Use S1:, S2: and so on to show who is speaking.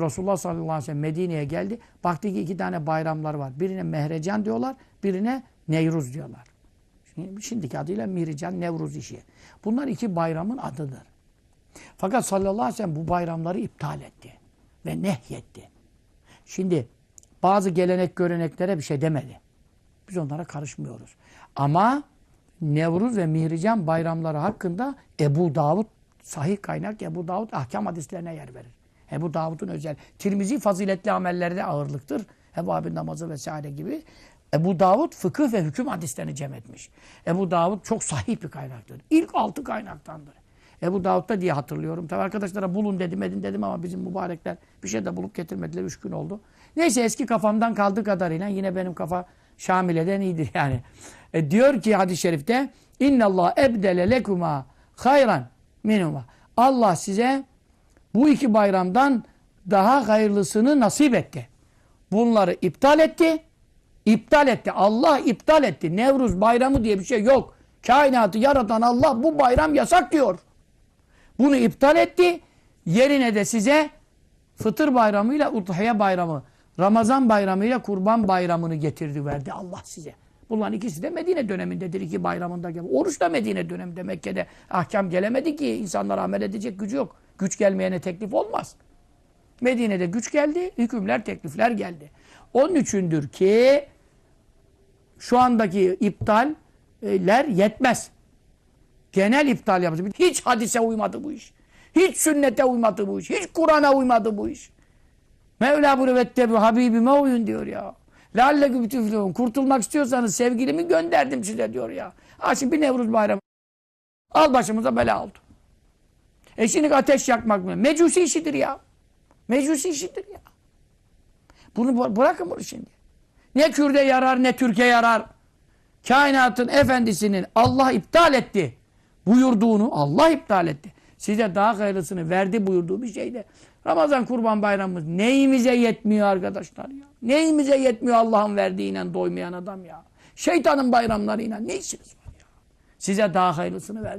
S1: Resulullah sallallahu aleyhi ve sellem Medine'ye geldi. Baktı ki iki tane bayramlar var. Birine Mehrecan diyorlar, birine Nevruz diyorlar. Şimdi, şimdiki adıyla Mihrican, Nevruz işi. Bunlar iki bayramın adıdır. Fakat sallallahu aleyhi ve sellem bu bayramları iptal etti. Ve nehyetti. Şimdi bazı gelenek göreneklere bir şey demedi. Biz onlara karışmıyoruz. Ama Nevruz ve Mihrican bayramları hakkında Ebu Davud sahih kaynak Ebu Davud ahkam hadislerine yer verir. Ebu Davud'un özel. Tirmizi faziletli amellerde ağırlıktır. Ebu abi namazı vesaire gibi. Ebu Davud fıkıh ve hüküm hadislerini cem etmiş. Ebu Davud çok sahih bir kaynaktır. İlk altı kaynaktandır. Ebu Davud'da diye hatırlıyorum. Tabi arkadaşlara bulun dedim edin dedim ama bizim mübarekler bir şey de bulup getirmediler. Üç gün oldu. Neyse eski kafamdan kaldığı kadarıyla yine benim kafa Şamile'den iyidir yani. E, diyor ki hadis-i şerifte İnna Allah ebdele lekuma hayran minuma. Allah size bu iki bayramdan daha hayırlısını nasip etti. Bunları iptal etti. İptal etti. Allah iptal etti. Nevruz bayramı diye bir şey yok. Kainatı yaratan Allah bu bayram yasak diyor. Bunu iptal etti. Yerine de size fıtır bayramıyla Udhiye bayramı, Ramazan bayramıyla Kurban bayramını getirdi verdi Allah size. Bunların ikisi de Medine dönemindedir. iki bayramında. Oruç da Medine döneminde. Mekke'de ahkam gelemedi ki insanlar amel edecek gücü yok. Güç gelmeyene teklif olmaz. Medine'de güç geldi, hükümler, teklifler geldi. Onun üçündür ki şu andaki iptaller yetmez. Genel iptal yapacak. Hiç hadise uymadı bu iş. Hiç sünnete uymadı bu iş. Hiç Kur'an'a uymadı bu iş. Mevla bunu vettebi Habibime uyun diyor ya. Lalleküm tüflühün. Kurtulmak istiyorsanız sevgilimi gönderdim size diyor ya. Ha şimdi bir Nevruz bayramı. Al başımıza bela oldu. E şimdi ateş yakmak mı? Mecusi işidir ya. Mecusi işidir ya. Bunu bı- bırakın bunu şimdi. Ne Kürt'e yarar ne Türkiye yarar. Kainatın efendisinin Allah iptal etti buyurduğunu Allah iptal etti. Size daha hayırlısını verdi buyurduğu bir şeyde. Ramazan kurban bayramımız neyimize yetmiyor arkadaşlar ya. Neyimize yetmiyor Allah'ın verdiğiyle doymayan adam ya. Şeytanın bayramlarıyla ne işiniz var ya. Size daha hayırlısını verdi.